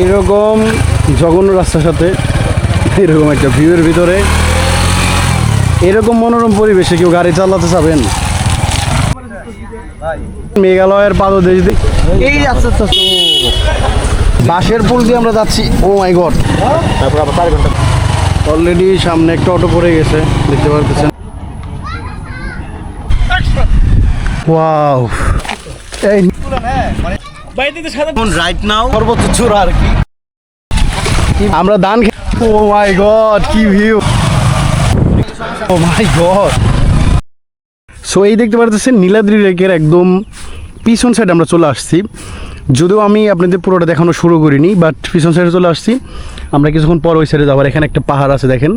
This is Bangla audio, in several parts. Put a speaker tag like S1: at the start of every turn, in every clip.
S1: এইরকম জঘন্য রাস্তার সাথে এরকম একটা ভিউয়ের ভিতরে এরকম মনোরম পরিবেশে কেউ গাড়ি চালাতে চাবেন? মেঘালয়ের পাদদেশ এই বাঁশের পুল দিয়ে আমরা যাচ্ছি। ও মাই গড। অলরেডি সামনে একটা অটো পড়ে গেছে, দেখতে পারতেছেন। ওয়াও। এই রাইট নাও সর্বোচ্চ আর কি। আমরা দান ও মাই গড কি view oh my god so এই দেখতে পারতেছেন নীলাদ্রি রেকের একদম পিছন সাইড আমরা চলে আসছি। যদিও আমি আপনাদের পুরোটা দেখানো শুরু করিনি বাট পিছন সাইডে চলে আসছি। আমরা কিছুক্ষণ পর ওই সাইডে যাবার এখানে একটা পাহাড় আছে, দেখেন।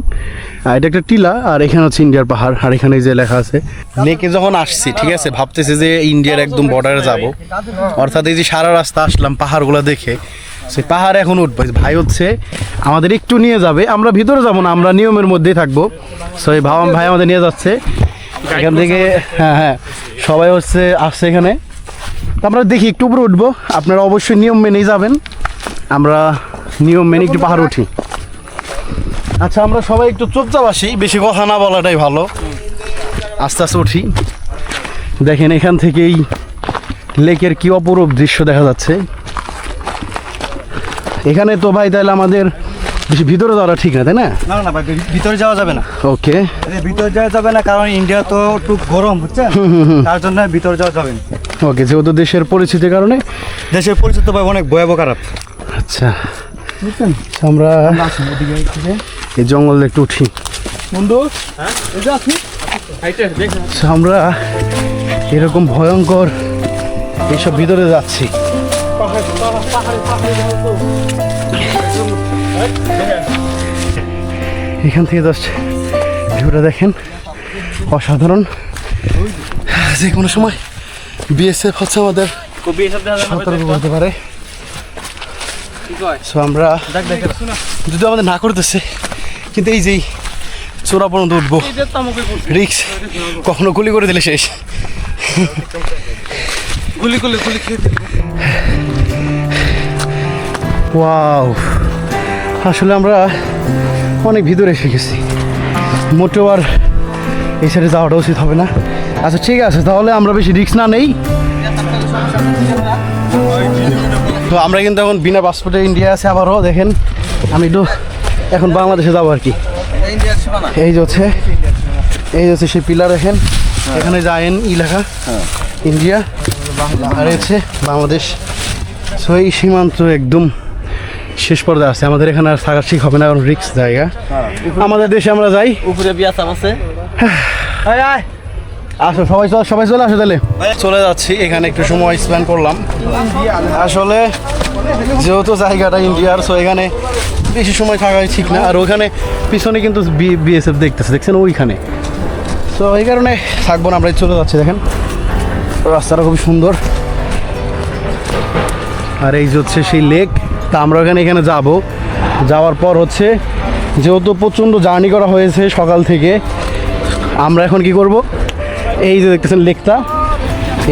S1: এটা একটা টিলা, আর এখানে হচ্ছে ইন্ডিয়ার পাহাড়, আর এখানে যে লেখা আছে লেকে যখন আসছি, ঠিক আছে, ভাবতেছি যে ইন্ডিয়ার একদম বর্ডারে যাব। অর্থাৎ এই যে সারা রাস্তা আসলাম পাহাড়গুলো দেখে সে পাহাড় এখন উঠবে। ভাই হচ্ছে আমাদের একটু নিয়ে যাবে, আমরা ভিতরে যাব না, আমরা নিয়মের মধ্যেই থাকব। সো ভাবাম ভাই আমাদের নিয়ে যাচ্ছে। এখান থেকে হ্যাঁ হ্যাঁ সবাই হচ্ছে আসছে এখানে। তো আমরা দেখি একটু উপরে উঠবো। আপনারা অবশ্যই নিয়ম মেনেই যাবেন। আমরা নিয়ম মেনে একটু পাহাড় উঠি। আচ্ছা আমরা সবাই একটু চুপচাপ আসি বেশি কথা না বলাটাই ভালো। আস্তে আস্তে উঠি। দেখেন, এখান থেকেই লেকের কি অপরূপ দৃশ্য দেখা যাচ্ছে। এখানে তো ভাই তাহলে আমাদের বেশি ভিতরে যাওয়া ঠিক না তাই না?
S2: না না ভাই ভিতরে যাওয়া যাবে না।
S1: ওকে।
S2: ভিতরে যাওয়া যাবে না কারণ ইন্ডিয়া তো একটু গরম বুঝছেন? তার জন্য ভিতরে যাওয়া যাবে না।
S1: ওকে যেহেতু দেশের পরিস্থিতির কারণে?
S2: দেশের পরিস্থিতি ভাই অনেক ভয়াবহ খারাপ।
S1: আচ্ছা।
S2: বুঝছেন?
S1: আমরা
S2: ওদিকে থেকে
S1: এই জঙ্গল একটু উঠি।
S2: বন্ধু
S1: So, আমরা এরকম ভয়ঙ্কর এইসব ভিতরে যাচ্ছি। এখান থেকে জাস্ট ভিউটা দেখেন। অসাধারণ। যে কোনো সময় বিএসএফ হচ্ছে আমাদের সতর্ক করতে পারে। সো আমরা যদি আমাদের না করতেছে কিন্তু এই যেই চোরা পর্যন্ত উঠবো রিক্স কখনো গুলি করে দিলে শেষ।
S2: গুলি গুলি গুলি খেয়ে
S1: ওয়াও আসলে আমরা অনেক ভিতরে এসে গেছি। মোটেও আর এই সাইডে যাওয়াটা উচিত হবে না। আচ্ছা ঠিক আছে, তাহলে আমরা বেশি রিক্স না নেই। তো আমরা কিন্তু এখন বিনা পাসপোর্টে ইন্ডিয়া আছে আবারও, দেখেন, আমি একটু এখন বাংলাদেশে যাব আর কি। এই যে হচ্ছে, এই হচ্ছে সেই পিলার দেখেন, এখানে যায়েন ই লেখা ইন্ডিয়া আর হচ্ছে বাংলাদেশ। সো এই সীমান্ত একদম শেষ পর্যায়ে আছে আমাদের এখানে আর থাকা ঠিক হবে না কারণ রিক্স জায়গা। আমাদের দেশে আমরা যাই।
S2: উপরে বিয়া চাপ আছে।
S1: আসো সবাই চল সবাই চলে আসো তাহলে। চলে যাচ্ছি এখানে একটু সময় স্পেন্ড করলাম। আসলে যেহেতু জায়গাটা ইন্ডিয়ার সো এখানে বেশি সময় থাকাই ঠিক না। আর ওখানে পিছনে কিন্তু বিএসএফ দেখতেছে দেখছেন? ওইখানে। তো এই কারণে থাকব না আমরা চলে যাচ্ছি দেখেন। রাস্তাটা খুবই সুন্দর। আর এই যে হচ্ছে সেই লেক তা আমরা ওখানে এখানে যাব। যাওয়ার পর হচ্ছে যেহেতু প্রচণ্ড জার্নি করা হয়েছে সকাল থেকে, আমরা এখন কি করব? এই যে দেখতেছেন লেকটা,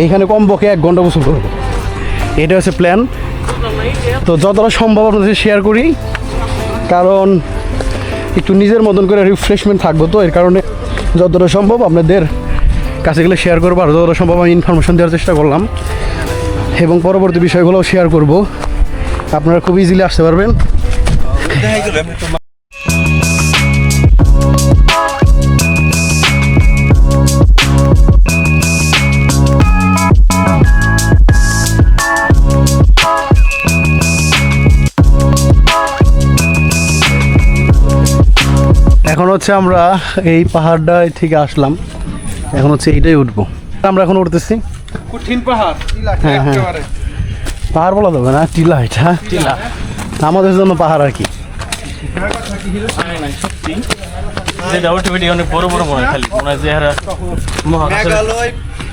S1: এইখানে কমপক্ষে এক ঘণ্টা বসে করব। এটা হচ্ছে প্ল্যান তো যতটা সম্ভব আপনাদের শেয়ার করি, কারণ একটু নিজের মতন করে রিফ্রেশমেন্ট থাকব তো, এর কারণে যতটা সম্ভব আপনাদের কাছে গেলে শেয়ার করব, আর যতটা সম্ভব আমি ইনফরমেশন দেওয়ার চেষ্টা করলাম। এবং পরবর্তী বিষয়গুলোও শেয়ার করব। আপনারা খুব ইজিলি আসতে পারবেন। এখন হচ্ছে আমরা এই পাহাড়টায় থেকে আসলাম। এখন হচ্ছে এইটাই উঠবো। আমরা এখন উঠতেছি।
S2: কঠিন পাহাড়।
S1: হ্যাঁ, হ্যাঁ। পাহাড় বলা যাবে না টিলা এটা টিলা। আমাদের জন্য পাহাড় আর কি।
S3: অনেক বড় বড় মনে খালি মনে হয় যে এরা
S2: মেঘালয়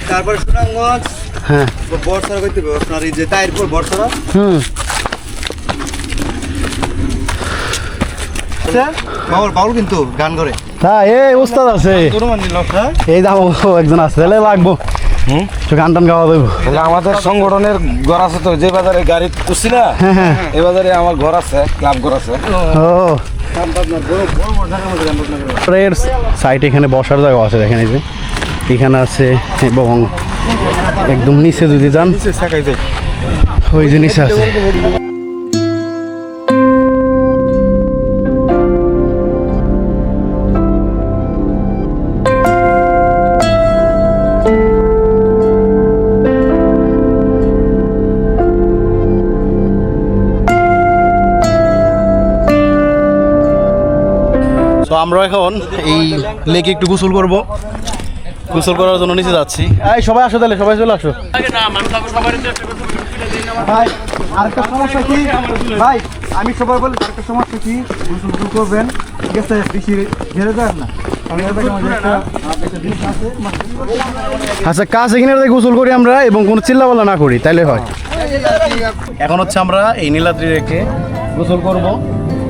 S2: তারপর সুনামগঞ্জ
S1: হ্যাঁ।
S2: বর্ষারা করতে হবে আপনার এই যে তাইরপুর বর্ষারা
S1: হুম।
S2: বাউল বাউল কিন্তু গান করে।
S1: হ্যাঁ এই উস্তাদ আছে।
S2: হ্যাঁ?
S1: এই দাম একজন আছে তাহলে লাগবো। গান টান গাওয়া দেবো।
S4: আমাদের সংগঠনের ঘর আছে তো যে বাজারে গাড়ি তুলছি না
S1: হ্যাঁ হ্যাঁ।
S4: এই বাজারে আমার ঘর আছে ক্লাব ঘর আছে।
S1: ও। এর সাইডে এখানে বসার জায়গা আছে দেখেন এই যে। এখানে আছে এবং একদম নিচে যদি যান ওই জিনিস নিচে আছে। আমরা এখন এই লেকে একটু গোসল করব। গোসল করার জন্য নিচে যাচ্ছি। এই সবাই আসো তাহলে সবাই চলে আসো।
S2: ভাই আরেকটা সমস্যা কি? ভাই আমি সবার বলি আরেকটা সমস্যা কি? গোসল গোসল করবেন ঠিক আছে? বেশি ঘেরে যায় না।
S1: আচ্ছা কাছে কিনে গোসল করি আমরা এবং কোনো চিল্লাপাল্লা না করি তাইলে হয়। এখন হচ্ছে আমরা এই নীলাদ্রি রেখে গোসল করব।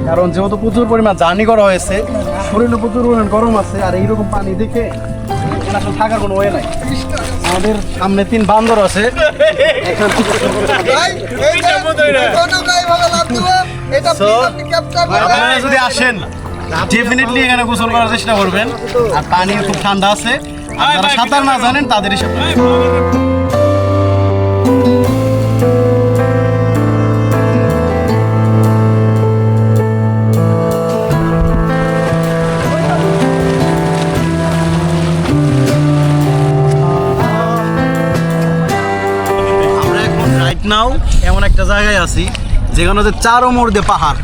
S1: কারণ যেহেতু প্রচুর পরিমাণ জার্নি করা হয়েছে শরীরে প্রচুর পরিমাণ গরম আছে আর এইরকম পানি দেখে আসলে থাকার কোনো ওয়ে নাই। আমাদের সামনে তিন বান্দর আছে। আপনারা যদি আসেন ডেফিনেটলি এখানে গোসল করার চেষ্টা করবেন। আর পানি খুব ঠান্ডা আছে। আর যারা সাঁতার না জানেন তাদের সাথে একটা জায়গায় আছি যেখানে হচ্ছে চারো মোড় দিয়ে পাহাড়।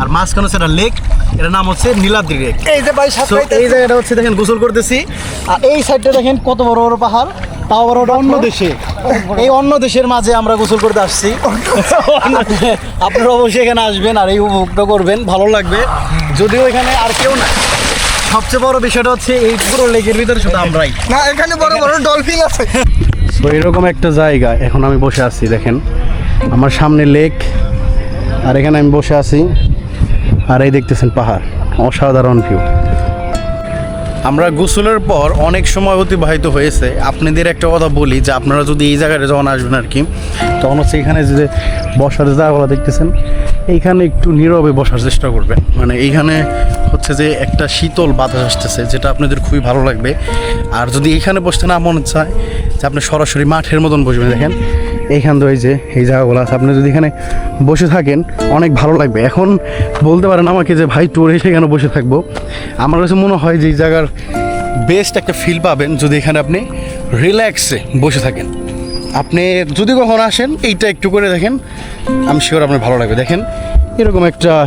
S1: আর মাঝখানে হচ্ছে একটা লেক এটার নাম হচ্ছে নীলাদ্রি লেক
S2: এই যে ভাই
S1: এই জায়গাটা হচ্ছে দেখেন গোসল করতেছি। আর এই সাইডটা দেখেন কত বড় বড় পাহাড়। তাও বড় ওটা অন্য দেশে। এই অন্য দেশের মাঝে আমরা গোসল করতে আসছি। আপনারা অবশ্যই এখানে আসবেন আর এই উপভোগটা করবেন ভালো লাগবে। যদিও এখানে আর কেউ না। সবচেয়ে বড় বিষয়টা হচ্ছে এই পুরো লেকের ভিতরে শুধু আমরাই।
S2: না এখানে বড় বড় ডলফিন আছে।
S1: তো এরকম একটা জায়গা এখন আমি বসে আছি দেখেন। আমার সামনে লেক, আর এখানে আমি বসে আছি। আর এই দেখতেছেন পাহাড়, অসাধারণ ভিউ আমরা গোসলের পর অনেক সময় অতিবাহিত হয়েছে। আপনাদের একটা কথা বলি, যে আপনারা যদি এই জায়গায় যখন আসবেন আর কি, তখন হচ্ছে এখানে যে বসার জায়গাগুলো দেখতেছেন, এইখানে একটু নীরবে বসার চেষ্টা করবেন। মানে এইখানে হচ্ছে যে একটা শীতল বাতাস আসতেছে, যেটা আপনাদের খুবই ভালো লাগবে। আর যদি এইখানে বসতে না মনে চায়, যে আপনি সরাসরি মাঠের মতন বসবেন, দেখেন। এইখান থেকে যে, এই জায়গাগুলো আছে। আপনি যদি এখানে বসে থাকেন, অনেক ভালো লাগবে। এখন বলতে পারেন আমাকে যে, ভাই ট্যুরে এসে এখানে বসে থাকব? আমার কাছে মনে হয় যে, এই জায়গার বেস্ট একটা ফিল পাবেন যদি এখানে আপনি রিল্যাক্সে বসে থাকেন। আপনি যদি কখন আসেন, এইটা একটু করে দেখেন। আমি শিওর আপনার ভালো লাগবে। দেখেন, এরকম একটা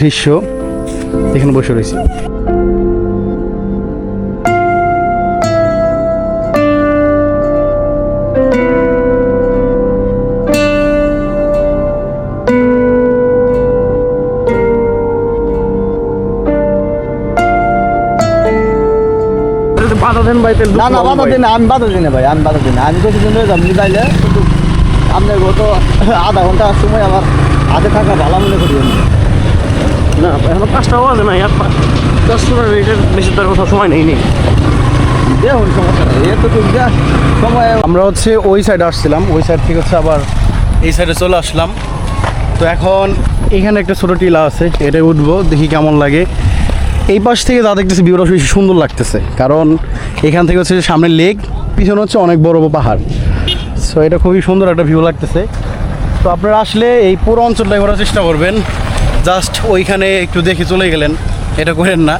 S1: দৃশ্য এখানে বসে রয়েছি।
S2: না না বাধা দিন আমি বাধা দিই না ভাই আমি বাধা দিই না। আমি কিছু নিয়ে যাব নিবাইলে কিন্তু আপনার গত আধা ঘণ্টা সময় আমার হাতে থাকা ভালো মনে করি
S3: না এখন পাঁচটা বাজে না ইয়ার দশ মিনিটের বেশি তার কথা সময় নেই নেই
S2: দেখুন সমস্যা নেই এত সময়
S1: আমরা হচ্ছে ওই সাইডে আসছিলাম ওই সাইড থেকে হচ্ছে আবার এই সাইডে চলে আসলাম। তো এখন এখানে একটা ছোটো টিলা আছে এটাই উঠবো দেখি কেমন লাগে। এই পাশ থেকে যা দেখতেছি ভিউটা বেশি সুন্দর লাগতেছে কারণ এখান থেকে হচ্ছে সামনে লেক পিছনে হচ্ছে অনেক বড় বড় পাহাড়। সো এটা খুবই সুন্দর একটা ভিউ লাগতেছে। তো আপনারা আসলে এই পুরো অঞ্চলটা ঘোরার চেষ্টা করবেন। জাস্ট ওইখানে একটু দেখে চলে গেলেন। এটা করেন না।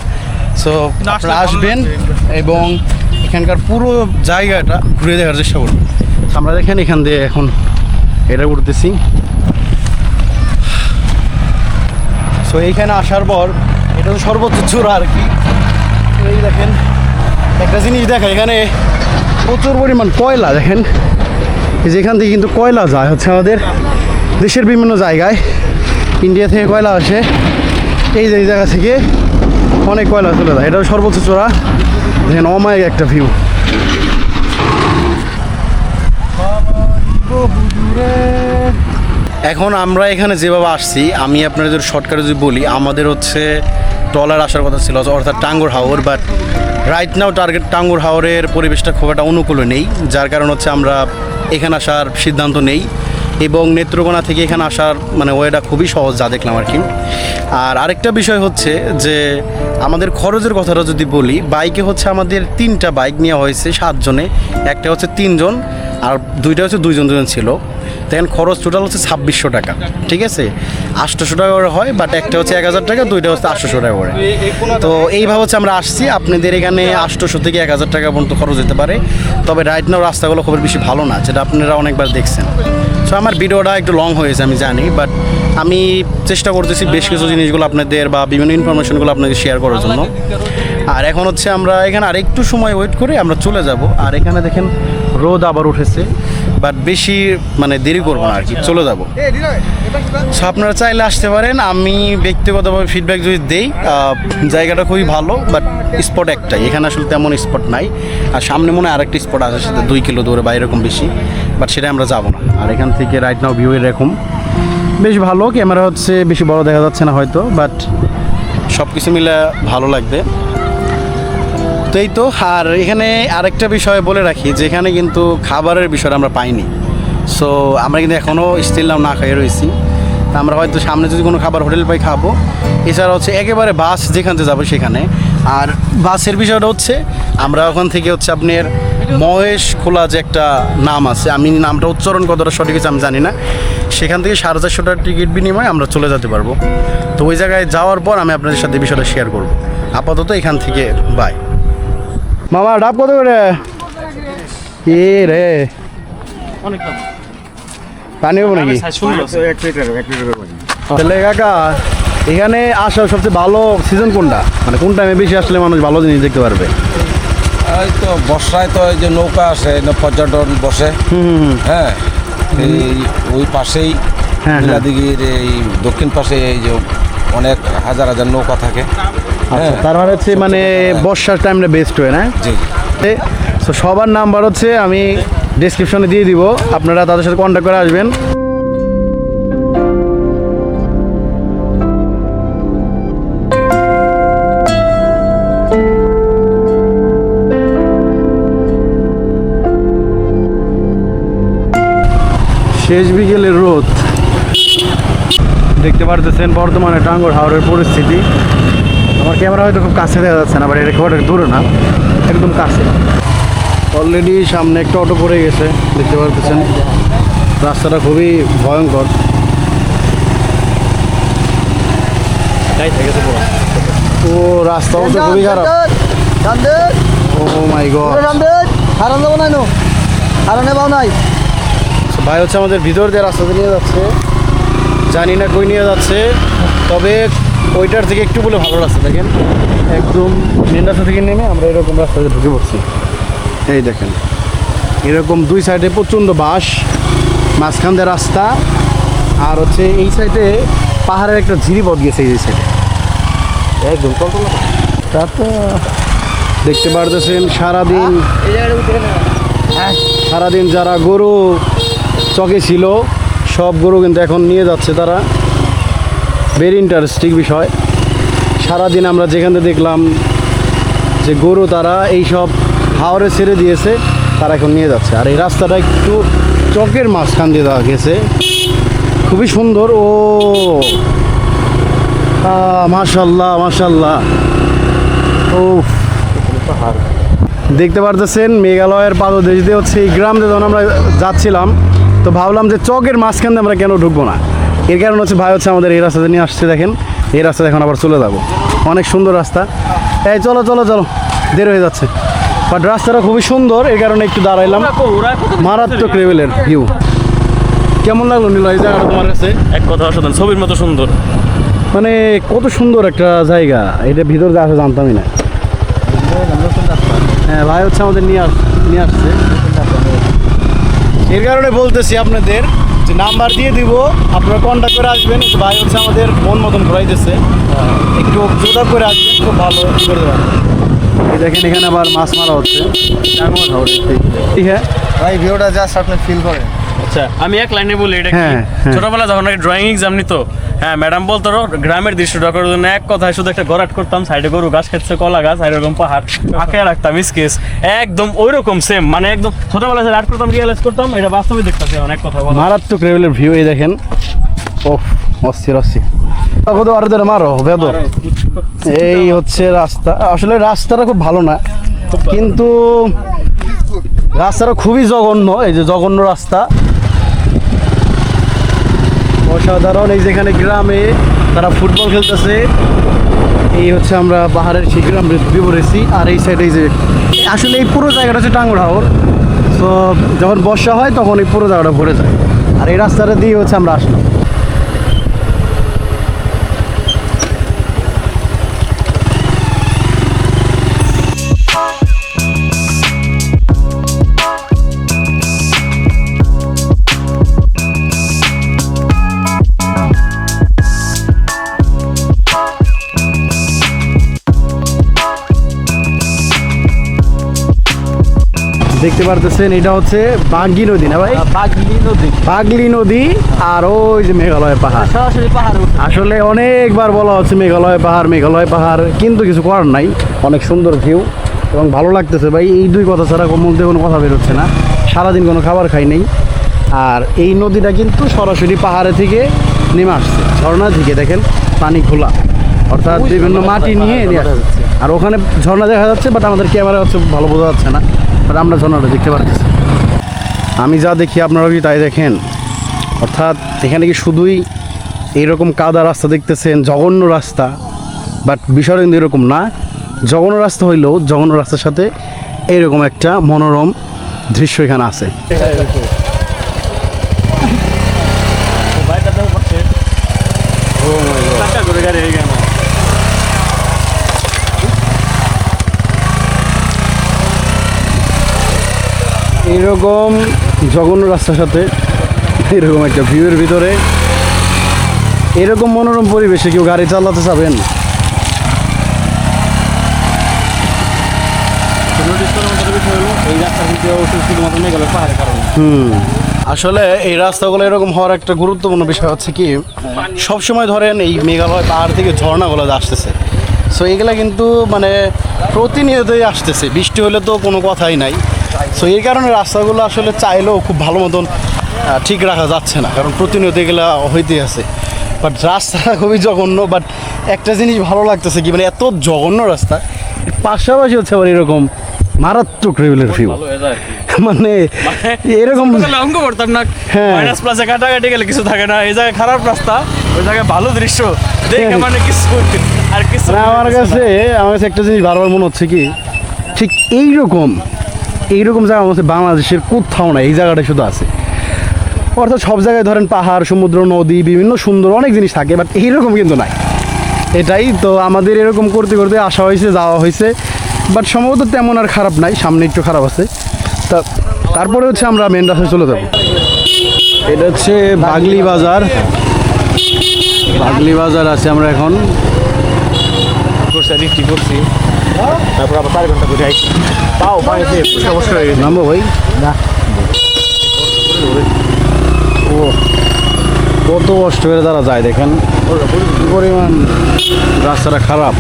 S1: সো আপনারা আসবেন এবং এখানকার পুরো জায়গাটা ঘুরে দেখার চেষ্টা করবেন। আমরা দেখেন এখান দিয়ে এখন এটা উঠতেছি। সো এইখানে আসার পর এটা তো সর্বোচ্চ চূড়া আর কি। এই দেখেন একটা জিনিস দেখা, এখানে প্রচুর পরিমাণ কয়লা দেখেন। এই যে এখান থেকে কিন্তু কয়লা যায় হচ্ছে আমাদের দেশের বিভিন্ন জায়গায়। ইন্ডিয়া থেকে কয়লা আসে। এই যে জায়গা থেকে অনেক কয়লা চলে যায়। এটাও সর্বোচ্চ চূড়া। দেখেন অমায়িক একটা ভিউ এখন আমরা এখানে যেভাবে আসছি, আমি আপনাদের শর্টকাটে যদি বলি, আমাদের হচ্ছে ট্রলার আসার কথা ছিল, অর্থাৎ Tanguar Haor but right now target Tanguar হাওরের পরিবেশটা খুব একটা অনুকূলে নেই, যার কারণ হচ্ছে আমরা এখানে আসার সিদ্ধান্ত নেই এবং নেত্রকোনা থেকে এখানে আসার মানে ওয়েটা খুবই সহজ, যা দেখলাম আর কি। আর আরেকটা বিষয় হচ্ছে যে আমাদের খরচের কথাটা যদি বলি বাইকে হচ্ছে আমাদের তিনটা বাইক নেওয়া হয়েছে সাতজনে, একটা হচ্ছে তিনজন আর দুইটা হচ্ছে দুইজন দুজন ছিল। দেখেন খরচ টোটাল হচ্ছে ছাব্বিশশো টাকা, ঠিক আছে? আটশোশো টাকা করে হয় বাট একটা হচ্ছে এক হাজার টাকা, দুইটা হচ্ছে আটশোশো টাকা করে। তো এইভাবে হচ্ছে আমরা আসছি, আপনাদের এখানে আটশোশো থেকে এক হাজার টাকা পর্যন্ত খরচ হতে পারে। তবে রাইট নাও রাস্তাগুলো খুব বেশি ভালো না, যেটা আপনারা অনেকবার দেখছেন। সো আমার ভিডিওটা একটু লং হয়েছে, আমি জানি বাট আমি চেষ্টা করতেছি বেশ কিছু জিনিসগুলো আপনাদের বা বিভিন্ন ইনফরমেশনগুলো আপনাকে শেয়ার করার জন্য। আর এখন হচ্ছে আমরা এখানে আর একটু সময় ওয়েট করে আমরা চলে যাব। আর এখানে দেখেন রোদ আবার উঠেছে বাট বেশি মানে দেরি করব না আর কি চলে যাব। সো আপনারা চাইলে আসতে পারেন, আমি ব্যক্তিগতভাবে ফিডব্যাক যদি দেই জায়গাটা খুবই ভালো বাট স্পট একটাই, এখানে আসলে তেমন স্পট নাই। আর সামনে মনে হয় আরেকটা স্পট আছে, সেটা দুই কিলো দূরে বা এরকম বেশি বাট সেটা আমরা যাব না। আর এখান থেকে রাইট নাও ভিউ এরকম। বেশ ভালো ক্যামেরা হচ্ছে, বেশি বড় দেখা যাচ্ছে না হয়তো বাট সব কিছু মিলে ভালো লাগবে। এই তো। আর এখানে আরেকটা বিষয় বলে রাখি যে এখানে কিন্তু খাবারের বিষয়টা আমরা পাইনি। সো আমরা কিন্তু এখনও স্টিল না খাইয়ে রয়েছি। আমরা হয়তো সামনে যদি কোনো খাবার হোটেল পাই খাব। এছাড়া হচ্ছে একেবারে বাস যেখান থেকে যাব সেখানে। আর বাসের বিষয়টা হচ্ছে, আমরা ওখান থেকে হচ্ছে আপনার মহেশ খোলা যে একটা নাম আছে, আমি নামটা উচ্চারণ কতটা সঠিক আছে আমি জানি না। সেখান থেকে সাড়ে চারশো টাকার টিকিট বিনিময়ে আমরা চলে যেতে পারব। তো ওই জায়গায় যাওয়ার পর আমি আপনাদের সাথে বিষয়টা শেয়ার করব। আপাতত এখান থেকে বাই মামা ডাব কত করে? এ রে?
S3: অনেক দাম।
S1: পানি হব নাকি? তাহলে কাকা এখানে আসার সবচেয়ে ভালো সিজন কোনটা? মানে কোন টাইমে বেশি আসলে মানুষ ভালো জিনিস দেখতে পারবে?
S4: এই তো বর্ষায় তো এই যে নৌকা আসে পর্যটন বসে। হ্যাঁ এই ওই পাশেই
S1: হ্যাঁ, হ্যাঁ।
S4: এই দক্ষিণ পাশে এই যে অনেক হাজার হাজার নৌকা থাকে।
S1: আচ্ছা।
S4: হ্যাঁ
S1: তার মানে হচ্ছে মানে বর্ষার টাইমটা বেস্ট হয় না?
S4: জি।
S1: তো সবার নাম্বার হচ্ছে আমি ডিসক্রিপশনে দিয়ে দিব আপনারা তাদের সাথে কন্ট্যাক্ট করে আসবেন। শেষ বিকেলের রোদ। দেখতে পারতেছেন বর্তমানে টাঙ্গর হাওড়ের পরিস্থিতি। আমার ক্যামেরা হয়তো খুব কাছে দেখা যাচ্ছে না বাট এটা খুব একটা দূরে না একদম কাছে। অলরেডি সামনে একটা অটো পড়ে গেছে দেখতে পারতেছেন। রাস্তাটা খুবই ভয়ঙ্কর। ও রাস্তা অবস্থা খুবই খারাপ ও মাই গড
S2: হারান যাব নাই নো হারানে পাও নাই
S1: ভাই হচ্ছে আমাদের ভিতর দিয়ে রাস্তাতে নিয়ে যাচ্ছে। জানি না কই নিয়ে যাচ্ছে তবে ওইটার থেকে একটু বলে ভালো রাস্তা দেখেন। একদম মেন রাস্তা থেকে নেমে আমরা এরকম রাস্তাতে ঢুকে পড়ছি। এই দেখেন, এরকম দুই সাইডে প্রচণ্ড বাস মাঝখান দিয়ে রাস্তা, আর হচ্ছে এই সাইডে পাহাড়ের একটা ঝিরি পথ গেছে এই সাইডে একদম তা তো দেখতে পারতেছেন সারাদিন সারাদিন যারা গরু চকে ছিল, সব গরু কিন্তু এখন নিয়ে যাচ্ছে তারা। ভেরি ইন্টারেস্টিং বিষয়। সারাদিন আমরা যেখানে দেখলাম যে গরু তারা এই সব হাওড়ে ছেড়ে দিয়েছে, তারা এখন নিয়ে যাচ্ছে। আর এই রাস্তাটা একটু চকের মাঝখান দিয়ে দেওয়া গেছে। খুবই সুন্দর, ও! মাশাল্লাহ মাশাল্লাহ। ও দেখতে পারতেছেন, মেঘালয়ের পাদদেশ দিয়ে হচ্ছে এই গ্রাম দিয়ে যখন আমরা যাচ্ছিলাম, তো ভাবলাম যে চকের মাঝখান দিয়ে আমরা কেন ঢুকবো না? এর কারণ হচ্ছে ভাই হচ্ছে আমাদের এই রাস্তাতে নিয়ে আসছে দেখেন। এই রাস্তা এখন আবার চলে যাব। অনেক সুন্দর রাস্তা। এই চলো চলো চলো। দেরি হয়ে যাচ্ছে। বাট রাস্তাটা খুবই সুন্দর এই কারণে একটু দাঁড়াইলাম। মারাত্মক লেভেলের ভিউ কেমন লাগল নীল এই জায়গাটা তোমার কাছে?
S3: এক কথা অসাধারণ ছবির মতো সুন্দর।
S1: মানে কত সুন্দর একটা জায়গা। এটা ভিতর দিয়ে আসে জানতামই না। হ্যাঁ ভাই হচ্ছে আমাদের নিয়ে আস নিয়ে আসছে। এর কারণে বলতেছি আপনাদের যে নাম্বার দিয়ে দিব আপনারা কন্ট্যাক্ট করে আসবেন। ভাই হচ্ছে আমাদের মন মতন ঘুরাইতেছে। একটু যোগা করে আসবেন খুব ভালো করে দেবেন দেখেন এখানে আবার মাছ মারা হচ্ছে। ঠিক হ্যাঁ।
S2: ভাই ভিউটা জাস্ট আপনি ফিল করেন।
S1: আচ্ছা
S3: আমি এক লাইনে বলি এটা কি?
S1: হ্যাঁ, হ্যাঁ।
S3: ছোটবেলা যখন ড্রয়িং এক্সাম নিত হ্যাঁ ম্যাডাম বলতো গ্রামের দৃশ্যটা করার জন্য এক কথায় শুধু একটা গরাট করতাম সাইডে গরু গাছ খেতেছে কলা গাছ আর এরকম পাহাড় আঁকে রাখতাম স্কেচ একদম ওই রকম সেম মানে একদম ছোটবেলায় যে আর্ট করতাম রিয়েলাইজ করতাম এটা বাস্তবে অনেক কথা
S1: মারাত্মক লেভেলের ভিউ এই দেখেন। ও অস্থির অস্থির। তখন তো ধরে মারো বেদর এই হচ্ছে রাস্তা। আসলে রাস্তাটা খুব ভালো না কিন্তু রাস্তাটা খুবই জঘন্য এই যে জঘন্য রাস্তা। অসাধারণ এই যেখানে গ্রামে তারা ফুটবল খেলতেছে, এই হচ্ছে আমরা পাহাড়ের সেই গ্রাম বিবরেছি, আর এই সাইডে এই যে, আসলে এই পুরো জায়গাটা হচ্ছে টাঙ্গুর হাওর তো যখন বর্ষা হয় তখন এই পুরো জায়গাটা ভরে যায়। আর এই রাস্তাটা দিয়ে হচ্ছে আমরা আসলাম। দেখতে পারতেছেন এটা হচ্ছে বাগি নদী না ভাই?
S2: বাগলি নদী।
S1: বাগলি নদী আর ওই যে মেঘালয় পাহাড়।
S2: সরাসরি পাহাড়ে
S1: আসলে অনেকবার বলা হচ্ছে মেঘালয় পাহাড় মেঘালয় পাহাড় কিন্তু কিছু করার নাই। অনেক সুন্দর ভিউ এবং ভালো লাগতেছে ভাই। এই দুই কথা ছাড়া মুখ দিয়ে কোনো কথা বেরোচ্ছে না। সারাদিন কোনো খাবার খাই নেই। আর এই নদীটা কিন্তু সরাসরি পাহাড়ে থেকে নেমে আসছে। ঝর্ণা থেকে দেখেন পানি খোলা। অর্থাৎ বিভিন্ন মাটি নিয়ে নিয়ে আসছে। আর ওখানে ঝর্ণা দেখা যাচ্ছে বাট আমাদের ক্যামেরা হচ্ছে ভালো বোঝা যাচ্ছে না। আমরা ঝর্ণাটা দেখতে পাচ্ছি আমি যা দেখি আপনারা কি তাই দেখেন, অর্থাৎ এখানে কি শুধুই এইরকম কাদা রাস্তা দেখতেছেন, জঘন্য রাস্তা বাট বিষয়টা কিন্তু এরকম না। জঘন্য রাস্তা হইলেও জঘন্য রাস্তার সাথে এইরকম একটা মনোরম দৃশ্য এখানে আছে
S3: বাইকটা দেখো করছে ও মাই গড টাকা করে গাড়ি হয়ে গেল
S1: এইরকম জঘন্য রাস্তার সাথে এরকম একটা ভিউয়ের ভিতরে, এরকম মনোরম পরিবেশে কেউ গাড়ি চালাতে চাবেন? আসলে এই রাস্তাগুলো এরকম হওয়ার একটা গুরুত্বপূর্ণ বিষয় হচ্ছে কি সব সময় ধরেন এই মেঘালয় পাহাড় থেকে ঝর্ণাগুলো আসতেছে সো এগুলা কিন্তু মানে প্রতিনিয়তই আসতেছে। বৃষ্টি হলে তো কোনো কথাই নাই। সো এই কারণে রাস্তাগুলো আসলে চাইলেও খুব ভালো মতন ঠিক রাখা যাচ্ছে না। কারণ প্রতিনিয়ত এগুলা হইতে আছে। বাট রাস্তা খুবই জঘন্য বাট একটা জিনিস ভালো লাগতেছে কি মানে এত জঘন্য রাস্তা। পাশাপাশি হচ্ছে আবার এরকম মারাত্মক লেভেলের ভিউ
S3: ভালো হয়ে
S1: মানে এরকম
S3: করতাম না।
S1: হ্যাঁ।
S3: মাইনাস প্লাসে কাটাকাটি গেলে কিছু থাকে না। এই জায়গায় খারাপ রাস্তা ওই জায়গায় ভালো দৃশ্য। দেখে
S1: হ্যাঁ।
S3: মানে কিছু আর কিছু
S1: না আমার কাছে আমার কাছে একটা জিনিস বারবার মনে হচ্ছে কি ঠিক এইরকম এইরকম জায়গা আমার বাংলাদেশের কোথাও না এই জায়গাটা শুধু আছে। অর্থাৎ সব জায়গায় ধরেন পাহাড়, সমুদ্র, নদী, বিভিন্ন সুন্দর অনেক জিনিস থাকে বাট এইরকম কিন্তু নাই। এটাই তো আমাদের এরকম করতে করতে আসা হয়েছে, যাওয়া হয়েছে বাট সম্ভবত তেমন আর খারাপ নাই, সামনে একটু খারাপ আছে। তা তারপরে হচ্ছে আমরা মেন রাস্তায় চলে যাব। এটা হচ্ছে বাগলি বাজার। বাগলি বাজার আছে আমরা এখন।
S3: করছি রিফটি করছি। তারপর আবার চার ঘণ্টা করে আইছি। তাও পানিতে সমস্যা হয়ে গেছে।
S1: নামবো ভাই? না। ও, কত কষ্ট করে তারা যায় দেখেন। পরিমাণ রাস্তাটা খারাপ।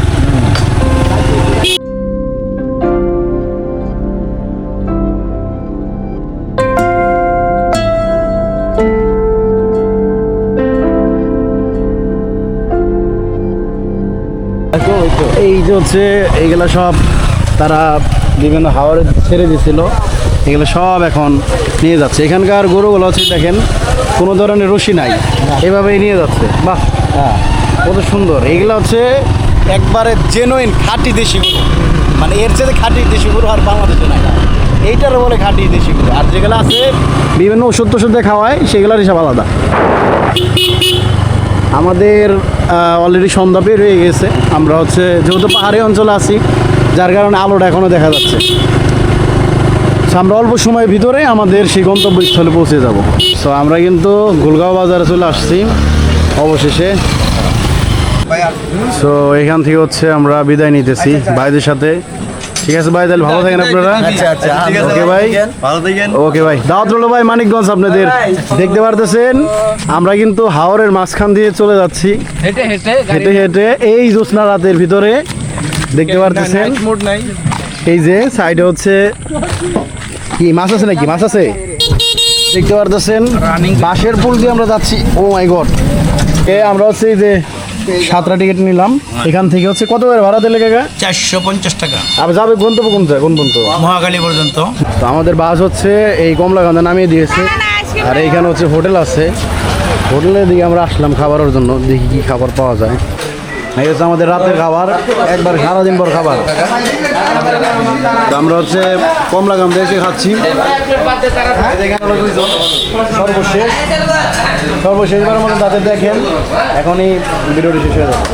S1: এই যে হচ্ছে এইগুলা সব তারা বিভিন্ন হাওয়ারে ছেড়ে দিছিল। এগুলো সব এখন নিয়ে যাচ্ছে। এখানকার গরুগুলো হচ্ছে দেখেন কোনো ধরনের রশি নাই। এভাবেই নিয়ে যাচ্ছে। বাহ! হ্যাঁ। কত সুন্দর। এইগুলো হচ্ছে একবারে জেনুইন খাঁটি দেশি গরু। মানে এর চেয়ে খাঁটি দেশি গরু আর বাংলাদেশে নাই। এইটার বলে খাঁটি দেশি গরু। আর যেগুলো আছে বিভিন্ন ওষুধ টষুধ খাওয়ায় সেগুলোর হিসাব আলাদা। আমাদের অলরেডি সন্ধ্যা বের হয়ে গেছে। আমরা হচ্ছে যেহেতু পাহাড়ি অঞ্চলে আছি, যার কারণে আলোটা এখনও দেখা যাচ্ছে। আমরা অল্প সময়ের ভিতরে আমাদের সেই গন্তব্যস্থলে পৌঁছে যাব। সো আমরা কিন্তু গুলগাঁও বাজারে চলে আসছি, অবশেষে। সো এখান থেকে হচ্ছে আমরা বিদায় নিতেছি, ভাইদের সাথে। ঠিক আছে ভাই তাহলে ভালো থাকেন আপনারা।
S2: আচ্ছা আচ্ছা
S1: ঠিক আছে ওকে ভাই।
S2: ভালো থাকেন।
S1: ওকে ভাই। দাওয়াত রইল ভাই মানিকগঞ্জ আপনাদের। দেখতে পারতেছেন আমরা কিন্তু হাওরের মাঝখান দিয়ে চলে যাচ্ছি।
S5: হেঁটে হেঁটে
S1: হেঁটে হেঁটে এই জ্যোৎস্না রাতের ভিতরে দেখতে পারতেছেন। এই যে সাইডে হচ্ছে কি মাছ আছে নাকি? মাছ আছে? দেখতে পারতেছেন বাঁশের পুল দিয়ে আমরা যাচ্ছি। ও মাই গড এ আমরা হচ্ছে এই যে সাতটা টিকিট নিলাম। এখান থেকে হচ্ছে কত করে ভাড়া দিলে কাকা?
S2: চারশো পঞ্চাশ টাকা।
S1: আবার যাবে গন্তব্য কোন? কোন পর্যন্ত
S2: মহাকালী পর্যন্ত।
S1: তো আমাদের বাস হচ্ছে এই কমলাগঞ্জে নামিয়ে দিয়েছে। আর এইখানে হচ্ছে হোটেল আছে। হোটেলের দিকে আমরা আসলাম খাবারের জন্য দেখি কি খাবার পাওয়া যায়। এই হচ্ছে আমাদের রাতের খাবার একবার সারাদিন পর খাবার। আমরা হচ্ছে কমলাগঞ্জে এসে খাচ্ছি। সর্বশেষ। সর্বশেষবারের মতো তাদের দেখেন। এখনই ভিডিওটি শেষ হয়ে যাবে।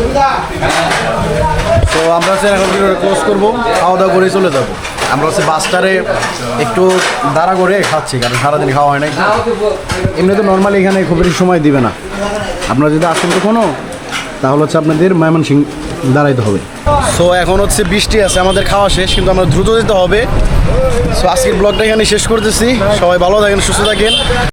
S1: তো আমরা হচ্ছে এখন ভিডিওটা ক্লোজ করব, খাওয়া দাওয়া করে চলে যাব। আমরা হচ্ছে বাসটারে একটু দাঁড়া করে খাচ্ছি, কারণ সারাদিন খাওয়া হয় নাই। এমনি তো নর্মালি এখানে খুব বেশি সময় দিবে না। আপনারা যদি আসেন কোনো তাহলে হচ্ছে আপনাদের ময়মনসিং দাঁড়াইতে হবে। সো এখন হচ্ছে বৃষ্টি আছে, আমাদের খাওয়া শেষ, কিন্তু আমরা দ্রুত যেতে হবে। সো আজকের ব্লগটা এখানে শেষ করতেছি। সবাই ভালো থাকেন, সুস্থ থাকেন।